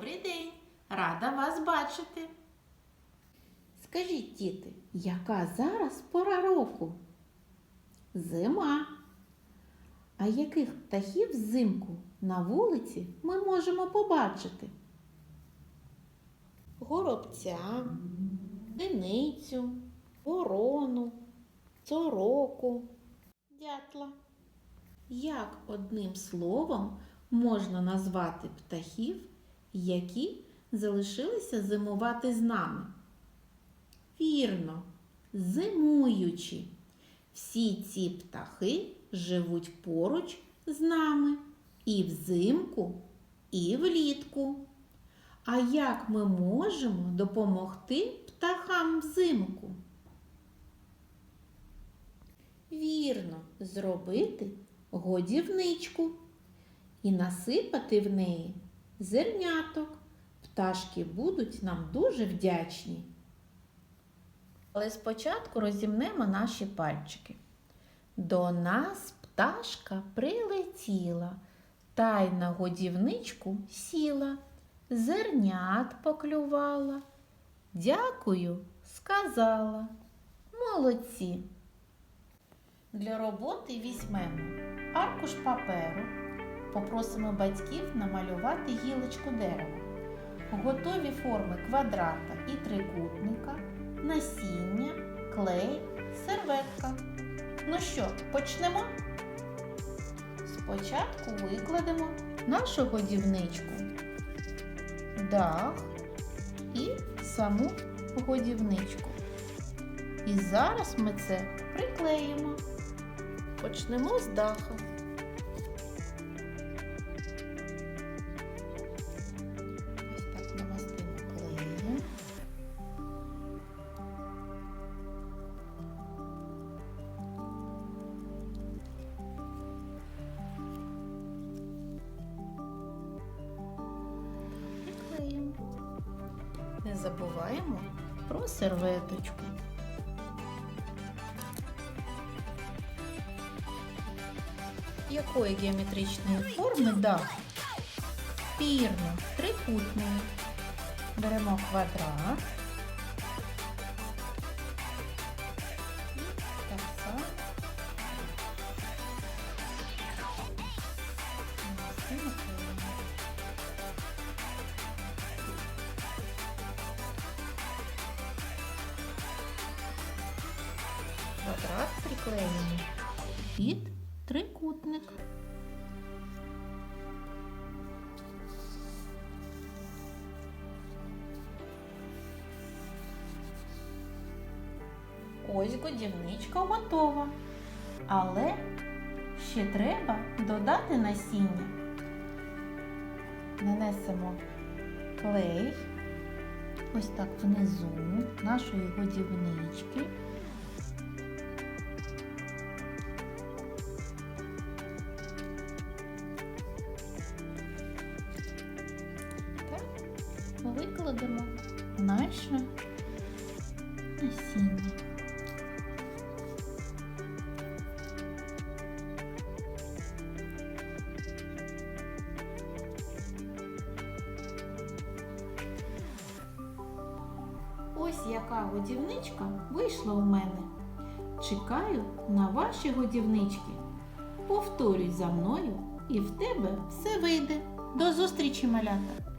Добрий день! Рада вас бачити. Скажіть, діти, яка зараз пора року? Зима. А яких птахів взимку на вулиці ми можемо побачити? Горобця, диницю, ворону, сороку, дятла. Як одним словом можна назвати птахів, які залишилися зимувати з нами? Вірно, зимуючі. Всі ці птахи живуть поруч з нами і взимку, і влітку. А як ми можемо допомогти птахам взимку? Вірно, зробити годівничку і насипати в неї зерняток. Пташки будуть нам дуже вдячні. Але спочатку розімнемо наші пальчики. До нас пташка прилетіла, та й на годівничку сіла, зернят поклювала. Дякую, сказала. Молодці. Для роботи візьмемо аркуш паперу, попросимо батьків намалювати гілочку дерева, готові форми квадрата і трикутника насіння, клей, серветка. Ну що, почнемо? Спочатку викладемо нашу годівничку, дах і саму годівничку. І зараз ми це приклеїмо. Почнемо з даху. Забуваємо про серветочку. Якої геометричної форми дах? Пірно, трикутний. Беремо квадрат. Квадрат приклеїмо під трикутник. Ось годівничка готова. Але ще треба додати насіння. Нанесемо клей ось так внизу нашої годівнички. Наше насіння. Ось яка годівничка вийшла у мене. Чекаю на ваші годівнички. Повторюй за мною, і в тебе все вийде. До зустрічі, малята!